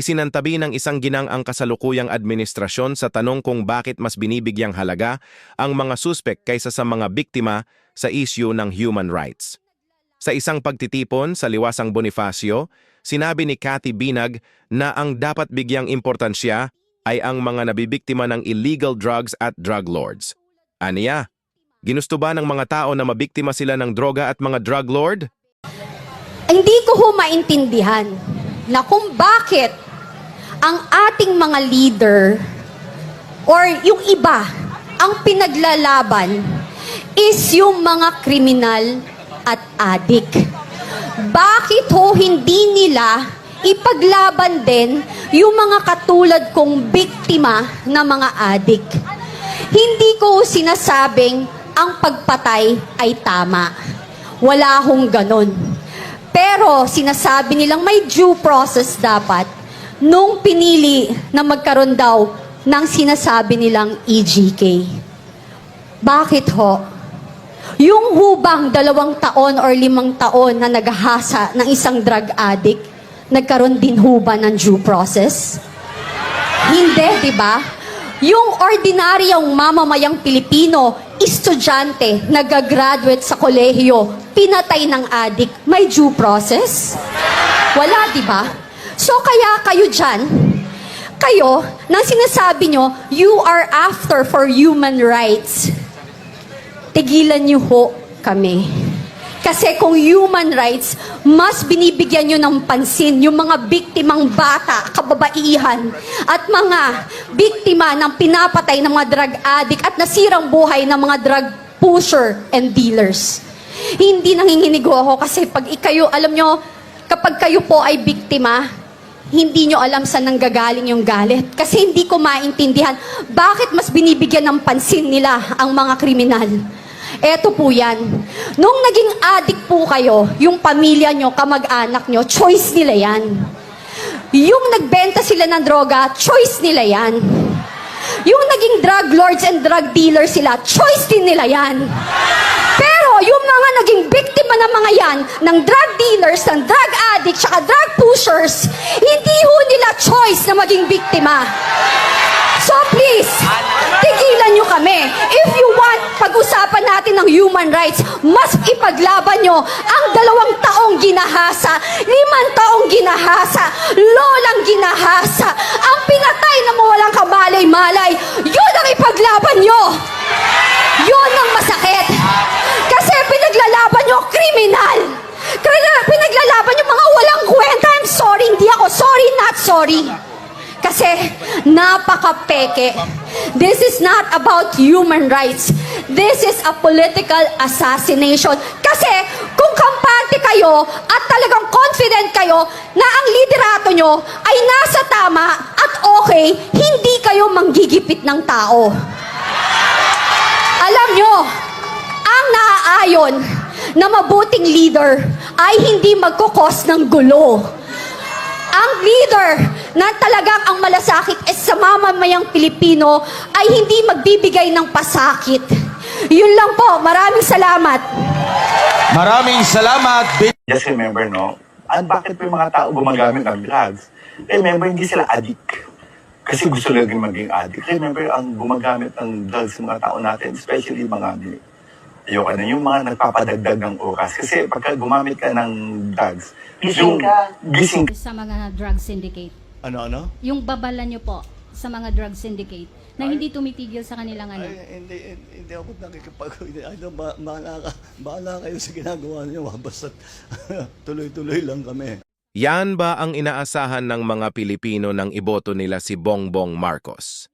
isinantabi ng isang ginang ang kasalukuyang administrasyon sa tanong kung bakit mas binibigyang halaga ang mga suspek kaysa sa mga biktima sa issue ng human rights. Sa isang pagtitipon sa liwasang Bonifacio, sinabi ni Cathy Binag na ang dapat bigyang importansya ay ang mga nabibiktima ng illegal drugs at drug lords. Aniya, ginusto ba ng mga tao na mabiktima sila ng droga at mga drug lord? Hindi ko ho maintindihan na kung bakit ang ating mga leader or yung iba ang pinaglalaban is yung mga kriminal at adik. Bakit ho hindi nila ipaglaban din yung mga katulad kong biktima na mga adik? Hindi ko sinasabing ang pagpatay ay tama. Wala hong ganon. Pero sinasabi nilang may due process dapat nung pinili na magkaroon daw ng sinasabi nilang EGK. Bakit ho? Yung hubang dalawang taon or limang taon na naghahasa ng isang drug addict, nagkaroon din huba ng due process? Hindi, di ba? Yung ordinaryong mamamayang Pilipino, estudyante, nagagraduate sa kolehiyo, pinatay ng adik, may due process? Wala, di ba? So kaya kayo dyan, kayo, nang sinasabi nyo, you are after for human rights, tigilan nyo ho kami. Kasi kung human rights, mas binibigyan nyo ng pansin yung mga biktimang bata, kababaihan, at mga biktima ng pinapatay ng mga drug addict at nasirang buhay ng mga drug pusher and dealers. Hindi nanginginigo ako kasi pag ikayo, alam nyo, kapag kayo po ay biktima, hindi nyo alam saan nanggagaling yung galit. Kasi hindi ko maintindihan bakit mas binibigyan ng pansin nila ang mga kriminal. Eto po yan. Nung naging addict po kayo, yung pamilya nyo, kamag-anak nyo, choice nila yan. Yung nagbenta sila ng droga, choice nila yan. Yung naging drug lords and drug dealers sila, choice din nila yan. Pero yung mga naging biktima ng mga yan, ng drug dealers, ng drug addicts, saka drug pushers, hindi ho nila choice na maging biktima. So please, tigilan nyo kami. If you want, pag-usapan natin ng human rights, mas ipaglaban nyo ang dalawang taong ginahasa, limang taong ginahasa, lolang ginahasa, ang pinatay na mawalang kamalay-malay, yun ang ipaglaban nyo. Yun ang masakit. Kasi pinaglalaban nyo kriminal. Kaya pinaglalaban nyo mga walang kwenta. I'm sorry, hindi ako sorry, not sorry. Kasi napaka-peke. This is not about human rights. This is a political assassination. Kasi kung kampante kayo at talagang confident kayo na ang liderato nyo ay nasa tama at okay, hindi kayo manggigipit ng tao. Alam nyo, ang naaayon na mabuting leader ay hindi magkukos ng gulo. Ang leader na talagang ang malasakit is sa mamamayang Pilipino ay hindi magbibigay ng pasakit. Yun lang po. Maraming salamat. Maraming salamat, Just remember, no? At bakit po yung mga tao gumagamit ng drugs? Remember, hindi sila addict. Kasi gusto lang maging addict. Remember, ang gumagamit ng drugs ng mga tao natin, especially mga Ayoko na, yung mga nagpapadagdag ng oras. Kasi pagka gumamit ka ng drugs, Gising yung- ka. Gising sa mga drug syndicate. Ano, ano? Yung babala nyo po sa mga drug syndicate na hindi tumitigil sa kanilang ano. Ay, hindi, hindi, hindi ako nakikipag... Ano, ba, bahala, ka, bahala kayo sa ginagawa niyo. Basta tuloy-tuloy lang kami. Yan ba ang inaasahan ng mga Pilipino nang iboto nila si Bongbong Marcos?